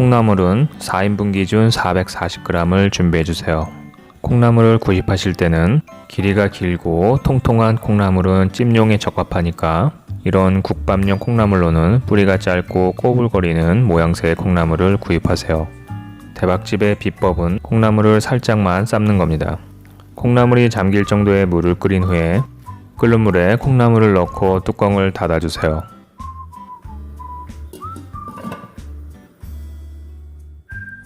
콩나물은 4인분 기준 440g을 준비해 주세요. 콩나물을 구입하실 때는 길이가 길고 통통한 콩나물은 찜용에 적합하니까 이런 국밥용 콩나물로는 뿌리가 짧고 꼬불거리는 모양새의 콩나물을 구입하세요. 대박집의 비법은 콩나물을 살짝만 삶는 겁니다. 콩나물이 잠길 정도의 물을 끓인 후에 끓는 물에 콩나물을 넣고 뚜껑을 닫아주세요.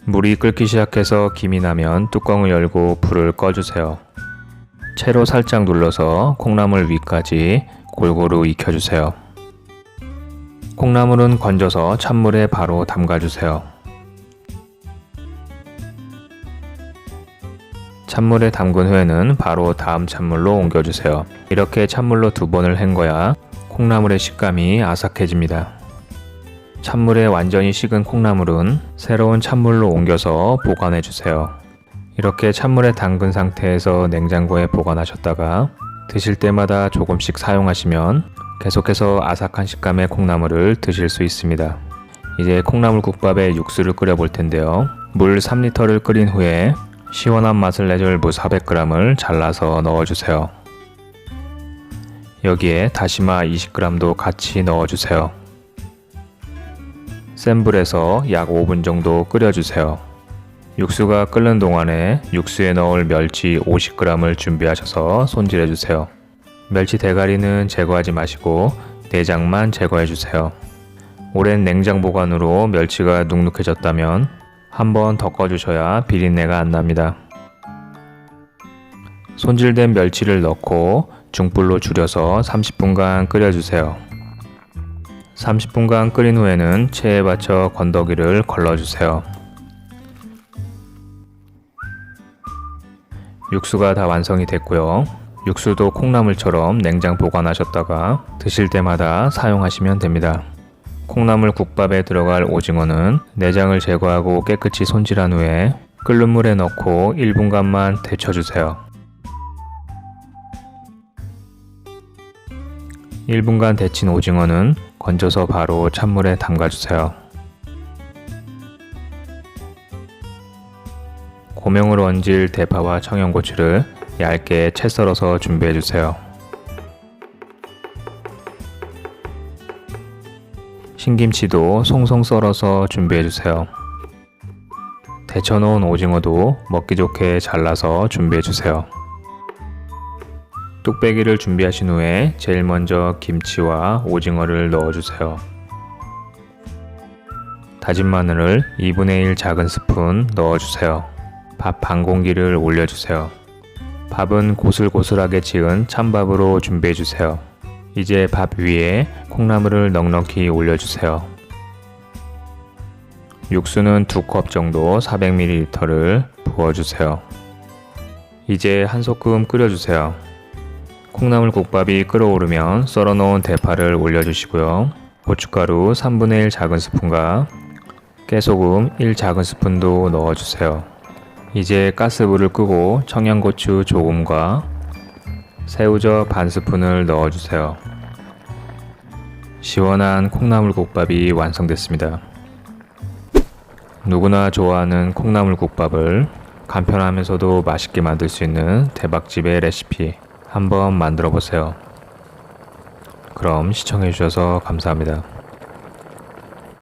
물이 끓기 시작해서 김이 나면 뚜껑을 열고 불을 꺼주세요. 채로 살짝 눌러서 콩나물 위까지 골고루 익혀주세요. 콩나물은 건져서 찬물에 바로 담가주세요. 찬물에 담근 후에는 바로 다음 찬물로 옮겨주세요. 이렇게 찬물로 두 번을 헹궈야 콩나물의 식감이 아삭해집니다. 찬물에 완전히 식은 콩나물은 새로운 찬물로 옮겨서 보관해 주세요. 이렇게 찬물에 담근 상태에서 냉장고에 보관하셨다가 드실 때마다 조금씩 사용하시면 계속해서 아삭한 식감의 콩나물을 드실 수 있습니다. 이제 콩나물 국밥에 육수를 끓여 볼 텐데요. 물 3리터를 끓인 후에 시원한 맛을 내줄 무 400g을 잘라서 넣어주세요. 여기에 다시마 20g도 같이 넣어주세요. 센 불에서 약 5분 정도 끓여주세요. 육수가 끓는 동안에 육수에 넣을 멸치 50g을 준비하셔서 손질해주세요. 멸치 대가리는 제거하지 마시고 내장만 제거해주세요. 오랜 냉장 보관으로 멸치가 눅눅해졌다면 한번 덮어주셔야 비린내가 안 납니다. 손질된 멸치를 넣고 중불로 줄여서 30분간 끓여주세요. 30분간 끓인 후에는 체에 받쳐 건더기를 걸러주세요. 육수가 다 완성이 됐고요. 육수도 콩나물처럼 냉장 보관하셨다가 드실 때마다 사용하시면 됩니다. 콩나물 국밥에 들어갈 오징어는 내장을 제거하고 깨끗이 손질한 후에 끓는 물에 넣고 1분간만 데쳐주세요. 1분간 데친 오징어는 건져서 바로 찬물에 담가주세요. 고명으로 얹을 대파와 청양고추를 얇게 채 썰어서 준비해주세요. 신김치도 송송 썰어서 준비해주세요. 데쳐놓은 오징어도 먹기 좋게 잘라서 준비해주세요. 뚝배기를 준비하신 후에 제일 먼저 김치와 오징어를 넣어주세요. 다진 마늘을 2분의 1 작은 스푼 넣어주세요. 밥 반 공기를 올려주세요. 밥은 고슬고슬하게 지은 찬밥으로 준비해주세요. 이제 밥 위에 콩나물을 넉넉히 올려주세요. 육수는 2컵 정도 400ml를 부어주세요. 이제 한 소끔 끓여주세요. 콩나물 국밥이 끓어오르면 썰어놓은 대파를 올려주시고요. 고춧가루 3분의 1 작은 스푼과 깨소금 1 작은 스푼도 넣어주세요. 이제 가스불을 끄고 청양고추 조금과 새우젓 반 스푼을 넣어주세요. 시원한 콩나물 국밥이 완성됐습니다. 누구나 좋아하는 콩나물 국밥을 간편하면서도 맛있게 만들 수 있는 대박집의 레시피 한번 만들어 보세요. 그럼 시청해 주셔서 감사합니다.